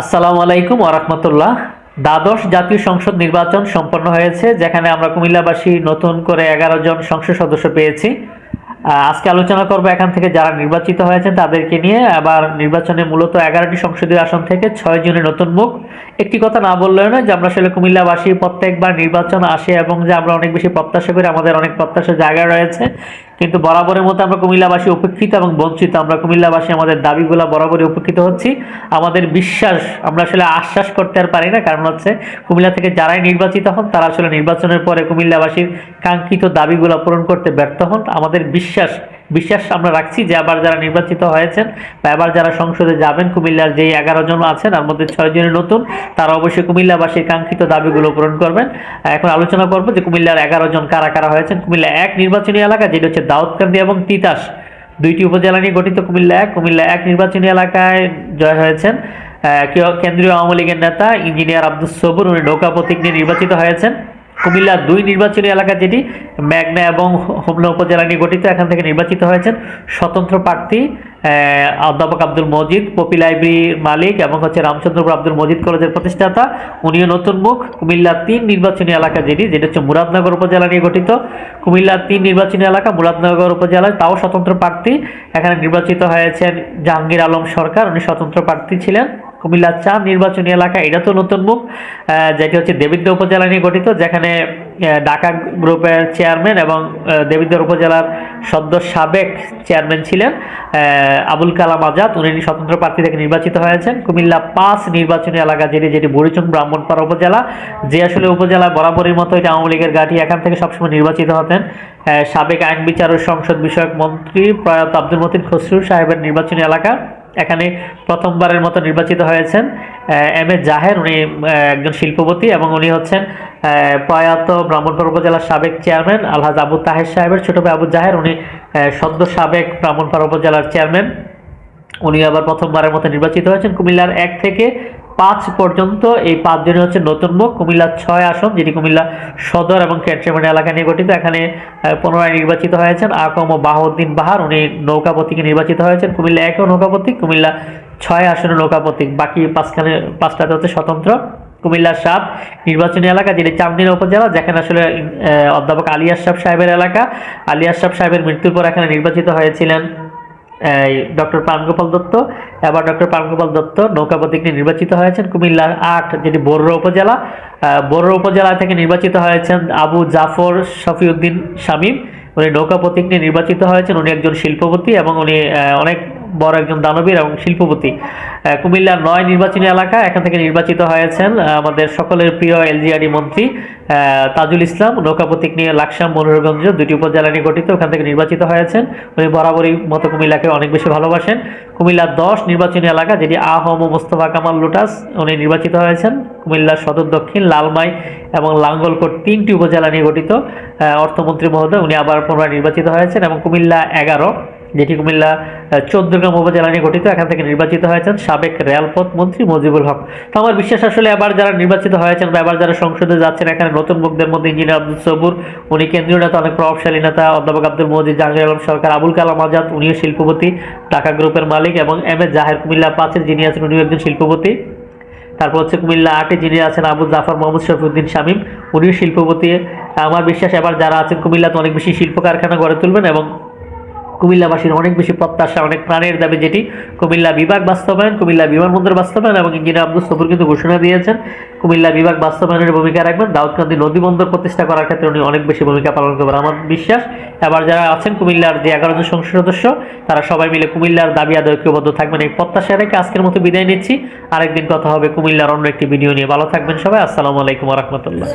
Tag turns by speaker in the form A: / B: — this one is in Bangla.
A: আসসালামু আলাইকুম ওরহমতুল্লাহ দ্বাদশ জাতীয় সংসদ নির্বাচন সম্পন্ন হয়েছে, যেখানে আমরা কুমিল্লাবাসী নতুন করে এগারো জন সংসদ সদস্য পেয়েছি। আজকে আলোচনা করব এখান থেকে যারা নির্বাচিত হয়েছেন তাদেরকে নিয়ে। আবার নির্বাচনে মূলত এগারোটি সংসদীয় আসন থেকে ছয় জনের নতুন মুখ। একটি কথা না বললেও নয় যে আমরা আসলে কুমিল্লাবাসী প্রত্যেকবার নির্বাচন আসে এবং যে আমরা অনেক বেশি প্রত্যাশা করি, আমাদের অনেক প্রত্যাশার জায়গা রয়েছে। কিন্তু বরাবরের মতো আমরা কুমিল্লাবাসী উপেক্ষিত এবং বঞ্চিত। আমরা কুমিল্লাবাসী আমাদের দাবিগুলো বরাবরই উপেক্ষিত হচ্ছি। আমাদের বিশ্বাস, আমরা আসলে আশ্বাস করতে আর পারি না। কারণ হচ্ছে, কুমিল্লা থেকে যারাই নির্বাচিত হন, তারা আসলে নির্বাচনের পরে কুমিল্লাবাসীর কাঙ্ক্ষিত দাবিগুলো পূরণ করতে ব্যর্থ হন। আমাদের বিশ্বাস বিশ্বাস আমরা রাখছি যে আবার যারা নির্বাচিত হয়েছেন বা এবার যারা সংসদে যাবেন, কুমিল্লার যেই এগারো জন আছেন, তার মধ্যে ছয় জনের নতুন, তারা অবশ্যই কুমিল্লাবাসীর কাঙ্ক্ষিত দাবিগুলো পূরণ করবেন। এখন আলোচনা করব যে কুমিল্লার এগারো জন কারা কারা হয়েছেন। কুমিল্লা এক নির্বাচনী এলাকা, যেটা হচ্ছে দাউদকান্দি এবং তিতাস। দুইটি উপজেলা নিয়ে গঠিত কুমিল্লা এক। কুমিল্লা এক নির্বাচনী এলাকায় জয় হয়েছেন। কেন্দ্রীয় আওয়ামী লীগের নেতা ইঞ্জিনিয়ার আব্দুল সবুর, উনি নৌকা প্রতীক নিয়ে নির্বাচিত হয়েছেন। কুমিল্লা দুই নির্বাচনী এলাকা যেটি মেঘনা এবং হোমনা উপজেলা নিয়ে গঠিত, এখান থেকে নির্বাচিত হয়েছেন স্বতন্ত্র প্রার্থী অধ্যাপক আব্দুল মজিদ, পপি লাইব্রেরির মালিক এবং হচ্ছে রামচন্দ্রপুর আব্দুল মজিদ কলেজের প্রতিষ্ঠাতা। উনিও নতুন মুখ। কুমিল্লা তিন নির্বাচনী এলাকা যেটি, যেটা হচ্ছে মুরাদনগর উপজেলা নিয়ে গঠিত। কুমিল্লা তিন নির্বাচনী এলাকা মুরাদনগর উপজেলায়, তাও স্বতন্ত্র প্রার্থী। এখানে নির্বাচিত হয়েছেন জাহাঙ্গীর আলম সরকার, উনি স্বতন্ত্র প্রার্থী ছিলেন। কুমিল্লা চার নির্বাচনী এলাকা এটা তো নতুন মুখ। যেটি হচ্ছে দেবিদ্র উপজেলা নিয়ে গঠিত যেখানে ঢাকা গ্রুপের চেয়ারম্যান এবং আহ, দেবিদ্র উপজেলার সদ্য সাবেক চেয়ারম্যান ছিলেন আবুল কালাম আজাদ। উনি স্বতন্ত্র প্রার্থী থেকে নির্বাচিত হয়েছেন। কুমিল্লা পাঁচ নির্বাচনী এলাকা যেটি যেটি বুড়িচুং ব্রাহ্মণপাড়া উপজেলা। যে আসলে উপজেলা বরাবরের মতো এটা আওয়ামী লীগের গাঠি এখান থেকে সবসময় নির্বাচিত হতেন। সাবেক আইন বিচার ও সংসদ বিষয়ক মন্ত্রী প্রয়াত আব্দুল মতিন খসরু সাহেবের নির্বাচনী এলাকা। এখানে প্রথমবারের মতো নির্বাচিত হয়েছেন এম এ জাহের। উনি একজন শিল্পপতি এবং উনি হচ্ছেন প্রয়াত ব্রাহ্মণপুর উপজেলার সাবেক চেয়ারম্যান আলহাজ আবু তাহের সাহেবের ছোট ভাই আবু জাহের। উনি সদ্য সাবেক ব্রাহ্মণপাড়া উপজেলার চেয়ারম্যান। উনি আবার প্রথমবারের মতো নির্বাচিত হয়েছেন। কুমিল্লার এক থেকে পাঁচ পর্যন্ত, এই পাঁচজনই হচ্ছে নতুন মুখ কুমিল্লার ছয় আসন যেটি কুমিল্লা সদর এবং ক্যান্টনমেন্ট এলাকা নিয়ে গঠিত। এখানে পুনরায় নির্বাচিত হয়েছেন আকম ও বাহাউদ্দিন বাহার, উনি নৌকা নির্বাচিত হয়েছেন। কুমিল্লা একেও নৌকা প্রতীক, কুমিল্লা ছয় আসনে নৌকা বাকি পাঁচখানে পাঁচটাতে হচ্ছে স্বতন্ত্র। কুমিল্লার সাত, নির্বাচনী এলাকা যেটি চান্দিনা উপজেলা, যেখানে আসলে অধ্যাপক আলী আশরাফ সাহেবের এলাকা। আলী আশরাফ সাহেবের মৃত্যুর পর এখানে নির্বাচিত হয়েছিলেন। ডক্টর প্রাণগোপাল দত্ত। এবার ডক্টর প্রাণগোপাল দত্ত নৌকা প্রতীক নির্বাচিত হয়েছেন কুমিল্লা আট যেটি বড়ুয়া উপজেলা। আহ, উপজেলা থেকে নির্বাচিত হয়েছেন আবু জাফর শফিউদ্দিন শামীম। উনি নৌকা প্রতীক নিয়ে নির্বাচিত হয়েছেন। উনি একজন শিল্পপতি এবং উনি অনেক বড় একজন দানবীর এবং শিল্পপতি। আহ, কুমিল্লার নয় নির্বাচনী এলাকা এখান থেকে নির্বাচিত হয়েছেন আমাদের সকলের প্রিয় এলজিআরডি মন্ত্রী তাজুল ইসলাম নৌকা প্রতীক নিয়ে লাকসাম, মনোরগঞ্জ, দুটি উপজেলা নিয়ে গঠিত, ওখান থেকে নির্বাচিত হয়েছেন। উনি বরাবরই মতো কুমিল্লাকে অনেক বেশি ভালোবাসেন। কুমিল্লার দশ নির্বাচনী এলাকা, যেটি আহম মোস্তফা কামাল লোটাস, উনি নির্বাচিত হয়েছেন। কুমিল্লার সদর দক্ষিণ, লালমাই এবং লাঙ্গলকোট তিনটি উপজেলা নিয়ে গঠিত। অর্থমন্ত্রী মহোদয়, উনি আবার পুনরায় নির্বাচিত হয়েছেন এবং কুমিল্লা এগারো। যেটি কুমিল্লা চৌদ্দগ্রাম উপজেলা নিয়ে গঠিত, এখান থেকে নির্বাচিত হয়েছেন সাবেক রেলপথ মন্ত্রী মজিবুল হক। তো আমার বিশ্বাস আসলে এবার যারা নির্বাচিত হয়েছেন বা এবার যারা সংসদে যাচ্ছেন, এখানে নতুন মুখদের মধ্যে ইঞ্জিনিয়ার আব্দুল সবুর, উনি কেন্দ্রীয় নেতা, অনেক প্রভাবশালী নেতা, অধ্যাপক আব্দুল মজিদ, জাহাঙ্গীর আলম সরকার, আবুল কালাম আজাদ, উনিও শিল্পপতি টাকা গ্রুপের মালিক, এবং এম এ জাহের কুমিল্লা পাঁচের যিনি আছেন, উনিও একজন শিল্পপতি। তারপর হচ্ছে কুমিল্লা আটে যিনি আছেন আবু জাফর মোহাম্মদ শফিউদ্দিন শামীম, উনিও শিল্পপতি। আমার বিশ্বাস এবার যারা আছেন, কুমিল্লাতে অনেক বেশি শিল্প কারখানা গড়ে তুলবেন, এবং কুমিল্লাবাসীর অনেক বেশি প্রত্যাশা, অনেক প্রাণের দাবি যেটি কুমিল্লা বিভাগ বাস্তবায়ন, কুমিল্লা বিমানবন্দর বাস্তবায়ন এবং ইঞ্জিনিয়ার আব্দুল সফুর কিন্তু ঘোষণা দিয়েছেন, কুমিল্লা বিভাগ বাস্তবায়নের ভূমিকা রাখবেন। দাউদকান্দি নদী বন্দর প্রতিষ্ঠা করার ক্ষেত্রে উনি অনেক বেশি ভূমিকা পালন করবেন, আমার বিশ্বাস। এবার যারা আছেন কুমিল্লার যে এগারো জন সংসদ সদস্য, তারা সবাই মিলে কুমিল্লার দাবি আদায় ঐক্যবদ্ধ থাকবেন। এই প্রত্যাশা রেখে আজকের মতো বিদায় নিচ্ছি। আরেকদিন কথা হবে কুমিল্লার অন্য একটি ভিডিও নিয়ে। ভালো থাকবেন সবাই। আসসালামু আলাইকুম রহমতুল্লাহ।